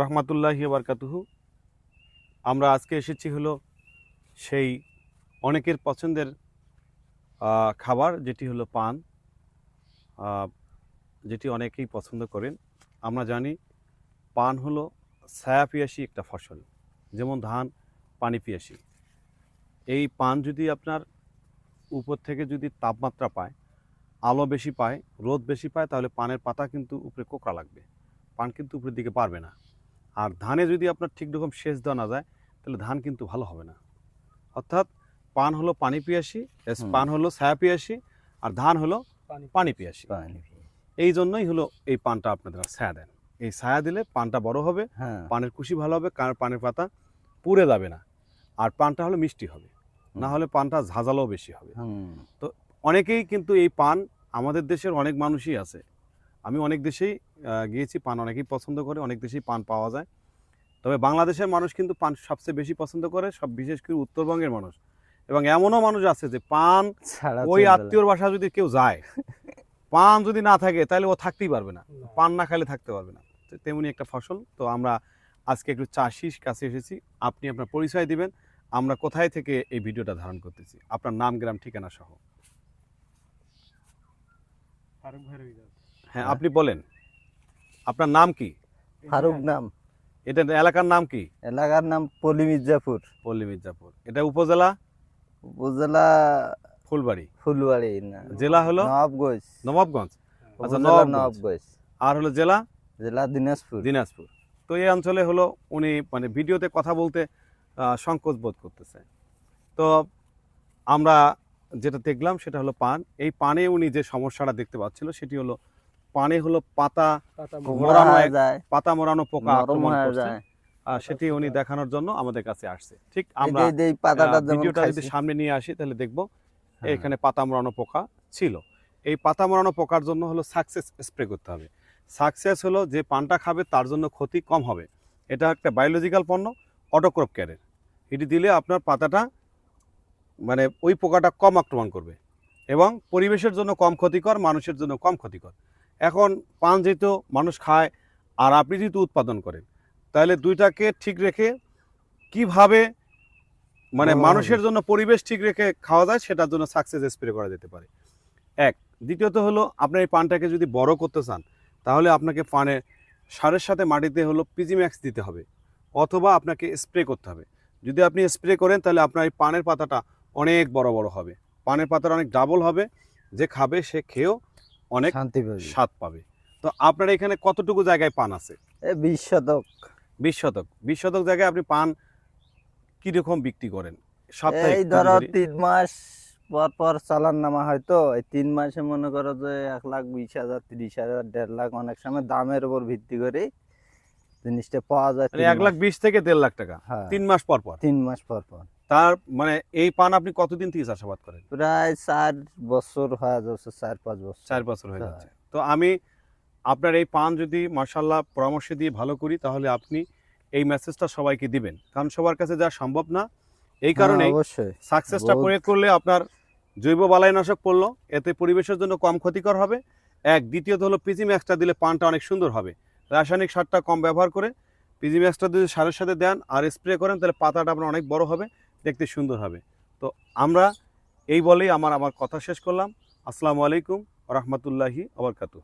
রহমতুল্লাহি বারকাতুহু আমরা আজকে এসেছি হলো সেই অনেকের পছন্দের খাবার যেটি হলো পান। যেটি অনেকেই পছন্দ করেন। আমরা জানি পান হলো ছায়া পিয়াসী একটা ফসল, যেমন ধান, পানি পিয়াসী। এই পান যদি আপনার উপর থেকে যদি তাপমাত্রা পায়, আলো বেশি পায়, রোদ বেশি পায়, তাহলে পানের পাতা কিন্তু উপরে কোকড়া লাগবে। পান কিন্তু উপরের দিকে পারবে না। আর ধানে যদি আপনার ঠিক রকম সেচ দেওয়া না যায় তাহলে ধান কিন্তু ভালো হবে না। অর্থাৎ পান হলো পানি পিয়াসী। পান হলো ছায়া পিয়াসী আর ধান হলো পানি পিয়াসী। এই জন্যই হলো এই পানটা আপনাদের ছায়া দেন। এই ছায়া দিলে পানটা বড় হবে হ্যাঁ। পানের কুশি ভালো হবে কারণ পানের পাতা পুড়ে যাবে না। আর পানটা হলো মিষ্টি হবে। না হলে পানটা ঝাঁঝালোও বেশি হবে। তো অনেকেই কিন্তু এই পান আমাদের দেশের অনেক মানুষই আছে। আমি অনেক দেশেই আহ, গিয়েছি পান অনেকেই পছন্দ করে অনেক দেশেই পান পাওয়া যায়। তবে বাংলাদেশের মানুষ কিন্তু পান সবচেয়ে বেশি পছন্দ করে সব বিশেষ করে উত্তরবঙ্গের মানুষ। এবং এমনও মানুষ আছে যে পান ওই আত্মীয়র বাসা যদি কেউ যায় পান যদি না থাকে তাহলে ও থাকতেই পারবে না। পান না খাইলে থাকতে পারবে না। তেমনি একটা ফসল। তো আমরা আজকে একটু চাষির কাছে এসেছি। আপনি আপনার পরিচয় দিবেন। আমরা কোথায় থেকে এই ভিডিওটা ধারণ করতেছি? আপনার নাম গ্রাম ঠিকানা সহ। হ্যাঁ আপনি বলেন। আপনার নাম কি? ফারুক নাম। এটা এলাকার নাম কি? এলাকার নাম পল্লী মির্জাপুর। পল্লী মির্জাপুর। এটা উপজেলা? উপজেলা ফুলবাড়ি। ফুলবাড়ি না। জেলা হলো? নবাবগঞ্জ। নবাবগঞ্জ। আচ্ছা, নবাবগঞ্জ। নবাবগঞ্জ। আর হলো জেলা? জেলা দিনাজপুর। দিনাজপুর। তো এই অঞ্চলে হলো উনি মানে ভিডিওতে কথা বলতে সংকোচ বোধ করতেছে। তো আমরা যেটা দেখলাম সেটা হলো পান। এই পানে উনি যে সমস্যাটা দেখতে পাচ্ছিল সেটি হলো পানে হলো পাতা মোড়ানো যায়। পাতা মোড়ানো পোকা আক্রমণ করছে। সেটি উনি দেখানোর জন্য আমাদের কাছে আসছে। ঠিক আমরা ভিডিওটা যদি সামনে নিয়ে আসি তাহলে দেখব হ্যাঁ। এখানে পাতা মোড়ানো পোকা ছিল। এই পাতা মোড়ানো পোকার জন্য হলো সাকসেস স্প্রে করতে হবে। সাকসেস হলো যে পানটা খাবে তার জন্য ক্ষতি কম হবে। এটা একটা বায়োলজিক্যাল পণ্য অটোক্রপ ক্যারের। এটি দিলে আপনার পাতাটা মানে ওই পোকাটা কম আক্রমণ করবে এবং পরিবেশের জন্য কম ক্ষতিকর মানুষের জন্য কম ক্ষতিকর। এখন পান যেহেতু মানুষ খায় আর আপনি যেহেতু উৎপাদন করেন তাহলে দুইটাকে ঠিক রেখে কীভাবে মানে মানুষের জন্য পরিবেশ ঠিক রেখে খাওয়া যায় সেটার জন্য সাকসেস স্প্রে করা যেতে পারে। এক দ্বিতীয়ত হলো আপনার এই পানটাকে যদি বড় করতে চান তাহলে আপনাকে পানে সারের সাথে মাটিতে হলো পিজিম্যাক্স দিতে হবে অথবা আপনাকে স্প্রে করতে হবে। যদি আপনি স্প্রে করেন তাহলে আপনার এই পানের পাতাটা অনেক বড় বড় হবে। পানের পাতাটা অনেক ডাবল হবে যে খাবে সে খেয়েও অনেক শান্তি পাবে স্বাদ পাবে। তো আপনার এখানে কতটুকু জায়গায় পান আছে? বিশ শতক। বিশ শতক। বিশ শতক জায়গায় আপনি পান কীরকম বিক্রি করেন? সপ্তাহে এই ধরো তিন মাস পর পর চালান নামা হয়তো এই তিন মাসে মনে করো যে এক লাখ বিশ হাজার তিরিশ হাজার দেড় লাখ অনেক সময় দামের উপর ভিত্তি করে জিনিসটা পাওয়া যায় মানে এক লাখ বিশ থেকে দেড় লাখ টাকা। হ্যাঁ, তিন মাস পর পর। তিন মাস পর পর। তার মানে এই পান আপনি কতদিন থেকে চাষাবাদ করেন? প্রায় চার বছর হয়ে যাচ্ছে চার পাঁচ বছর। চার বছর হয়ে হ্যাঁ। যাচ্ছে। তো আমি আপনার এই পান যদি মার্শাল্লাহ পরামর্শ দিয়ে ভালো করি তাহলে আপনি এই মেসেজটা সবাইকে দিবেন। কারণ সবার কাছে যা সম্ভব না এই কারণে হ্যাঁ, সাকসেসটা প্রয়োগ করলে আপনার জৈব বালাইনাশক পড়ল এতে পরিবেশের জন্য কম ক্ষতিকর হবে। এক দ্বিতীয়ত হলো পিজি ম্যাক্সটা দিলে পানটা অনেক সুন্দর হবে। রাসায়নিক সারটা কম ব্যবহার করে পিজি ম্যাক্সটা যদি সারের সাথে দেন আর স্প্রে করেন, তাহলে পাতাটা আপনার অনেক বড় হবে, দেখতে সুন্দর হবে। তো আমরা এই বলেই আমার আমার কথা শেষ করলাম। আসসালামু আলাইকুম রহমতুল্লাহি আবরকাতুহ